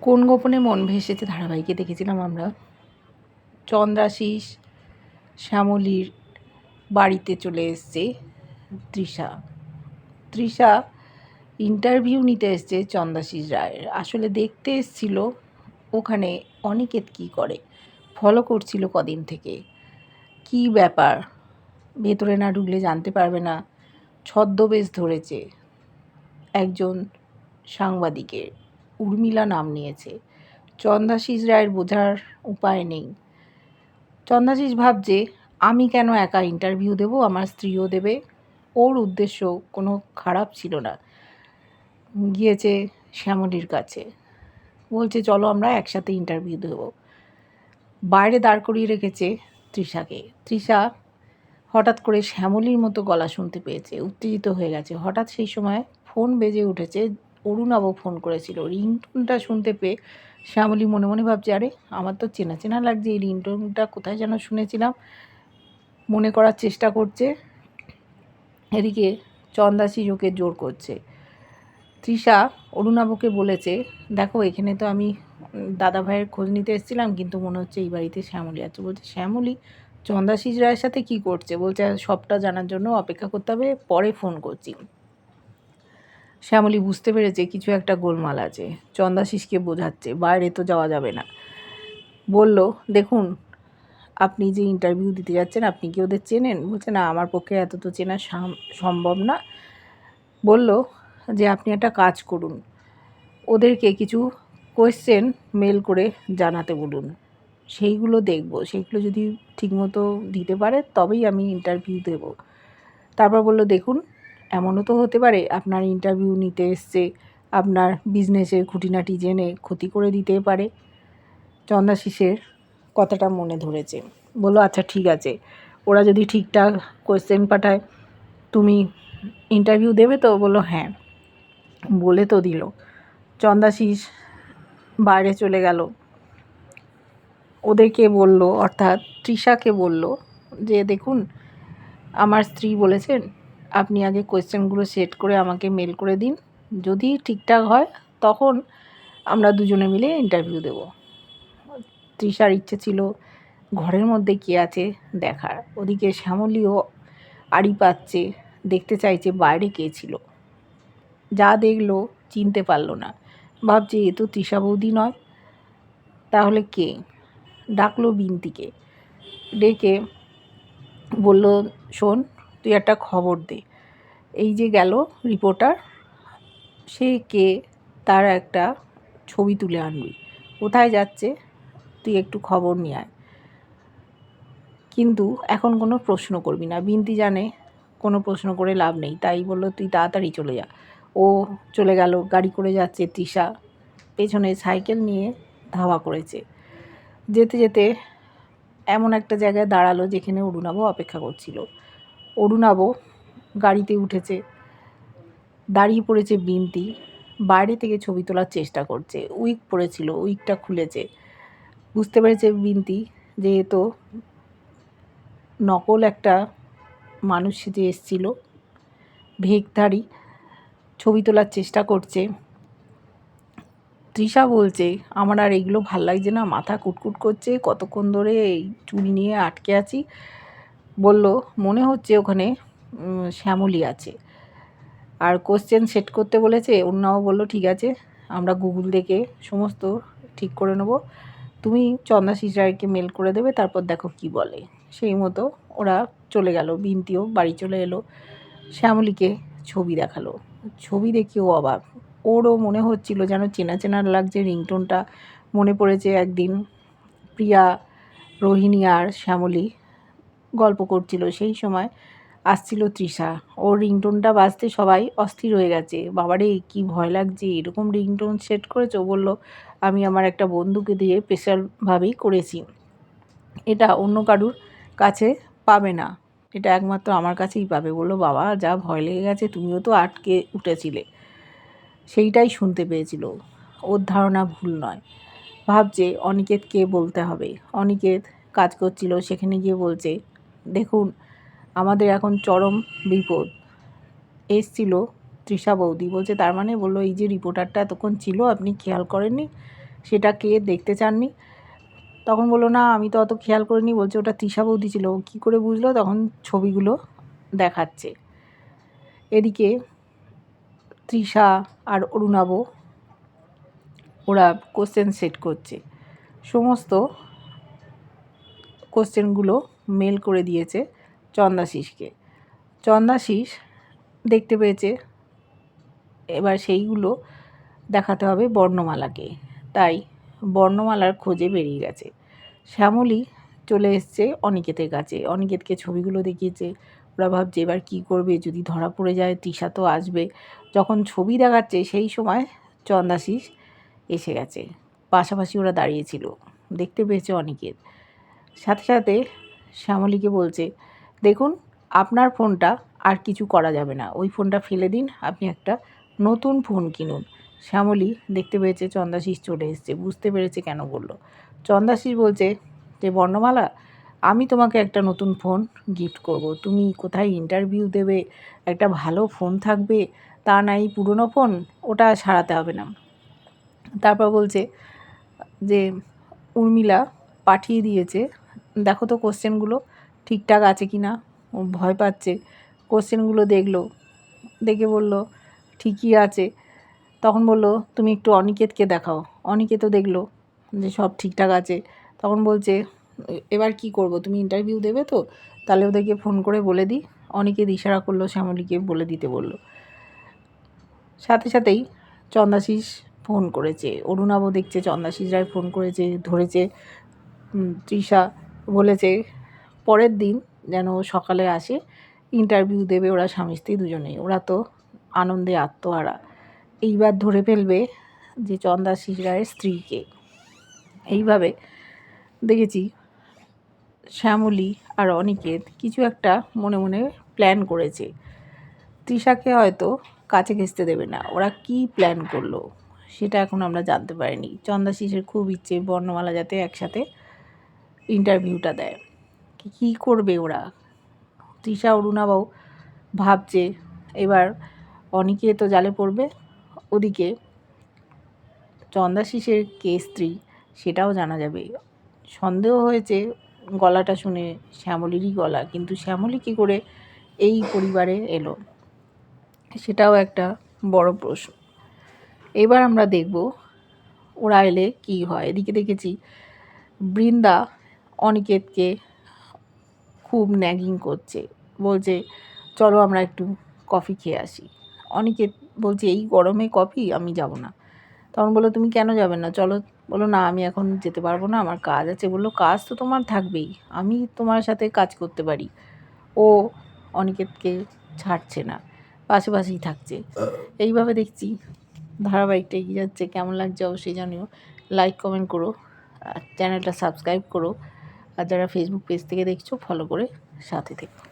কোন গোপনে মন ভেসেছে ধারাবাহিকে দেখেছিলাম আমরা? চন্দ্রাশিস, শ্যামলীর বাড়িতে চলে এসছে তৃষা। তৃষা ইন্টারভিউ নিতে এসছে চন্দ্রাশিস রায়ের। আসলে দেখতে এসছিল ওখানে অনিকেত কী করে? ফলো করছিল কদিন থেকে। কি ব্যাপার? ভেতরে না ঢুকলে জানতে পারবে না। ছদ্মবেশ ধরেছে একজন সাংবাদিকের। উর্মিলা নাম নিয়েছে। চন্দাশিস রায়ের বোঝার উপায় নেই। চন্দাশিস ভাবছে, আমি কেন একা ইন্টারভিউ দেবো? আমার স্ত্রীও দেবে। ওর উদ্দেশ্য কোনো খারাপ ছিল না। গিয়েছে শ্যামলীর কাছে। বলছে, চলো আমরা একসাথে ইন্টারভিউ দেবো। বাইরে দাঁড় করিয়ে রেখেছে তৃষাকে। তৃষা হঠাৎ করে শ্যামলীর মতো গলা শুনতে পেয়েছে। উত্তেজিত হয়ে গেছে। হঠাৎ সেই সময় ফোন বেজে উঠেছে অরুণাবু ফোন করেছিল। রিংটোনটা শুনতে পেয়ে শ্যামলী মনে মনে ভাবছে, আরে, আমার তো চেনা চেনা লাগছে, এই রিংটোনটা কোথায় যেন শুনেছিলাম। মনে করার চেষ্টা করছে। এদিকে চন্দাসি ওকে জোর করছে। তৃষা অরুণাবুকে বলেছে, দেখো, এখানে তো আমি দাদা ভাইয়ের খোঁজ নিতে এসেছিলাম, কিন্তু মনে হচ্ছে এই বাড়িতে শ্যামলী আছে। বলছে, শ্যামলী চন্দাশিস রায়ের সাথে কি করছে? বলছে, সবটা জানার জন্য অপেক্ষা করতে হবে, পরে ফোন করছি। শ্যামলী বুঝতে পেরেছে কিছু একটা গোলমাল আছে। চন্দাশিসকে বোঝাচ্ছে, বাইরে তো যাওয়া যাবে না। বলল, দেখুন, আপনি যে ইন্টারভিউ দিতে যাচ্ছেন, আপনি কি ওদের চেনেন? বলছে, না, আমার পক্ষে এত তো চেনা সম্ভব না। বলল যে, আপনি একটা কাজ করুন। ওদেরকে কিছু কোয়েশ্চেন মেল করে জানাতে বলুন। সেইগুলো দেখব। সেইগুলো যদি ঠিকমতো দিতে পারে, তবেই আমি ইন্টারভিউ দেব। তারপর বলল, দেখুন এমনও তো হতে পারে আপনার ইন্টারভিউ নিতে এসছে, আপনার বিজনেসের খুঁটিনাটি জেনে ক্ষতি করে দিতে পারে। চন্দাশিসের কথাটা মনে ধরেছে। বলল আচ্ছা ঠিক আছে। ওরা যদি ঠিকঠাক কোয়েশ্চেন পাঠায়, তুমি ইন্টারভিউ দেবে তো? বলল হ্যাঁ। বলে তো দিল। চন্দাশিস বাইরে চলে গেল। ওদেরকে বলল, অর্থাৎ তৃষাকে বলল যে, দেখুন, আমার স্ত্রী বলেছেন আপনি আগে কোয়েশ্চেনগুলো সেট করে আমাকে মেল করে দিন। যদি ঠিকঠাক হয়, তখন আমরা দুজনে মিলে ইন্টারভিউ দেব। তৃষার ইচ্ছে ছিল ঘরের মধ্যে কে আছে দেখার। ওদিকে শ্যামলীও আড়ি পাচ্ছে, দেখতে চাইছে বাইরে কে ছিল। যা দেখল চিনতে পারল না। ভাবছে, এ তো তৃষা বৌদি নয়। তাহলে কে? ডাকলো বিনতিকে। ডেকে বলল, শোন তুই একটা খবর দে। এই যে গেল রিপোর্টার সে কে তার একটা ছবি তুলে আনবি। কোথায় যাচ্ছে, তুই একটু খবর নিয়ে আয়। কিন্তু এখন কোনো প্রশ্ন করবি না। বিনতি জানে, কোনো প্রশ্ন করে লাভ নেই। তাই বলল, তুই তাড়াতাড়ি চলে যা। ও চলে গেল, গাড়ি করে যাচ্ছে তৃষা। পেছনে সাইকেল নিয়ে ধাওয়া করেছে। যেতে যেতে এমন একটা জায়গায় দাঁড়াল যেখানে অরুণাবও অপেক্ষা করছিল। অরুণাবও গাড়িতে উঠেছে। দাঁড়িয়ে পড়েছে বিনতি। বাইরে থেকে ছবি তোলার চেষ্টা করছে। উইক পড়েছিল, উইকটা খুলেছে। বুঝতে পেরেছে বিনতি যেহেতু নকল একটা মানুষ যে এসছিল। ভেকধারী ছবি তোলার চেষ্টা করছে। তৃষা বলছে, আমার আর এগুলো ভালো লাগছে না, মাথা কুটকুট করছে, কতক্ষণ ধরে এই চুল নিয়ে আটকে আছি বলল, মনে হচ্ছে ওখানে শ্যামলি আছে। আর কোশ্চেন সেট করতে বলেছে, অন্যও বলল, ঠিক আছে, আমরা গুগল দেখে সমস্ত ঠিক করে নেব। তুমি চন্দাশিস রায়কে মেল করে দেবে, তারপর দেখো কি বলে। সেই মতো ওরা চলে গেল, বিনতিও, বাড়ি চলে এলো। শ্যামলীকে ছবি দেখাল। ছবি দেখি ও অবাক। ওরও মনে হচ্ছিল যেন চেনা চেনা লাগছে রিংটোনটা। মনে পড়েছে একদিন প্রিয়া, রোহিণী আর শ্যামলী গল্প করছিল। সেই সময় আসছিল তৃষা। ওর রিংটোনটা বাজতে সবাই অস্থির হয়ে গেছে। বাবারে, কি ভয় লাগছে? এরকম রিংটোন সেট করেছ? বলল, আমি আমার একটা বন্ধুকে দিয়ে স্পেশালভাবেই করেছি। এটা অন্য কারুর কাছে পাবে না। এটা একমাত্র আমার কাছেই পাবে। বলল, বাবা, যা ভয় লেগে গেছে, তুমিও তো আটকে উঠেছিলে। সেইটাই শুনতে পেয়েছিল। ওর ধারণা ভুল নয়। ভাবছে, অনিকেতকে বলতে হবে। অনিকেত কাজ করছিল, সেখানে গিয়ে বলছে দেখুন, আমাদের এখন চরম বিপদ। এসছিল তৃষা বৌদি। বলছে, তার মানে বলল, এই যে রিপোর্টারটা এতক্ষণ ছিল, আপনি খেয়াল করেননি? সেটা কে দেখতে চাননি? তখন বলল, না, আমি তো অত খেয়াল করিনি। বলছে, ওটা তৃষা বৌদি ছিল। ও কী করে বুঝলো? তখন ছবিগুলো দেখাচ্ছে। এদিকে তৃষা আর অরুণাব, ওরা কোশ্চেন সেট করছে। সমস্ত কোশ্চেনগুলো মেল করে দিয়েছে চন্দাশিসকে। চন্দাশিস দেখতে পেয়েছে, এবার সেইগুলো দেখাতে হবে বর্ণমালাকে। তাই বর্ণমালার খোঁজে বেরিয়ে গেছে। শ্যামলী চলে এসছে অনিকেতের কাছে। অনিকেতকে ছবিগুলো দেখিয়েছে, ওরা ভাবছে এবার কী করবে, যদি ধরা পড়ে যায়, তৃষা তো আসবে। যখন ছবি দেখাচ্ছে, সেই সময় চন্দাশিস এসে গেছে। পাশাপাশি ওরা দাঁড়িয়েছিল দেখতে পেয়েছে অনিকেত। সাথে সাথে শ্যামলীকে বলছে, দেখুন, আপনার ফোনটা আর কিছু করা যাবে না। ওই ফোনটা ফেলে দিন, আপনি একটা নতুন ফোন কিনুন। শ্যামলী দেখতে পেয়েছে চন্দাশিস চলে এসছে, বুঝতে পেরেছে কেন বলল। চন্দাশিস বলছে যে বর্ণমালা, আমি তোমাকে একটা নতুন ফোন গিফট করব। তুমি কোথায় ইন্টারভিউ দেবে? একটা ভালো ফোন থাকবে? তা নাই পুরনো ফোন? ওটা সারাতে হবে না। তারপর বলছে যে, উর্মিলা পাঠিয়ে দিয়েছে দেখো তো কোশ্চেনগুলো ঠিকঠাক আছে কি না ও ভয় পাচ্ছে। কোশ্চেনগুলো দেখল, দেখে বলল, ঠিকই আছে। তখন বলল, তুমি একটু অনিকেতকে দেখাও। অনিকেতও দেখল যে সব ঠিকঠাক আছে। তখন বলছে, এবার কি করব? তুমি ইন্টারভিউ দেবে তো? তাহলে ওদেরকে ফোন করে বলে দিই। অনিকেত ইশারা করল, শ্যামলীকে বলে দিতে বলল। সাথে সাথেই চন্দাশিস ফোন করেছে। অরুণাবও দেখছে চন্দাশিস রায় ফোন করেছে, ধরেছে। তৃষা বলেছে পরের দিন যেন সকালে আসে ইন্টারভিউ দেবে ওরা স্বামী স্ত্রী দুজনেই। ওরা তো আনন্দে আত্মহারা। এইবার ধরে ফেলবে যে চন্দাশিস রায়ের স্ত্রীকে। এইভাবে দেখেছি শ্যামলী আর অনিকেত কিছু একটা মনে মনে প্ল্যান করেছে। তৃষাকে হয়তো কাছে ঘেঁচতে দেবে না। ওরা কি প্ল্যান করল সেটা এখন আমরা জানতে পারিনি। চন্দাশিসের খুব ইচ্ছে বর্ণমালা যাতে একসাথে ইন্টারভিউটা দেয়। কি- করবে ওরা? তৃষা অরুণাবাও ভাবছে, এবার অনিকে তো জালে পড়বে, ওদিকে চন্দাশিসের কে স্ত্রী সেটাও জানা যাবে। সন্দেহ হয়েছে গলাটা শুনে শ্যামলীরই গলা, কিন্তু শ্যামলী কী করে এই পরিবারে এলো? সেটাও একটা বড় প্রশ্ন। এবার আমরা দেখব ওরা এলে কী হয়। এদিকে দেখেছি বৃন্দা অনিকেতকে খুব ন্যাগিং করছে। বলছে, চলো আমরা একটু কফি খেয়ে আসি। অনিকেত বলছে, এই গরমে কফি আমি যাব না। তখন বলল, তুমি কেন যাবে না? চলো। বলো না, আমি এখন যেতে পারব না, আমার কাজ আছে। বলল, কাজ তো তোমার থাকবেই, আমি তোমার সাথে কাজ করতে পারি। ও অনিকেতকে ছাড়ছে না পাশে পাশেই থাকছে। এইভাবে দেখছি ধারাবাহিকটা এগিয়ে যাচ্ছে, কেমন লাগছে অবশ্যই জানিও। লাইক কমেন্ট করো, আর চ্যানেলটা সাবস্ক্রাইব করো। আর যারা ফেসবুক পেজ থেকে দেখছ ফলো করে সাথে থেকো।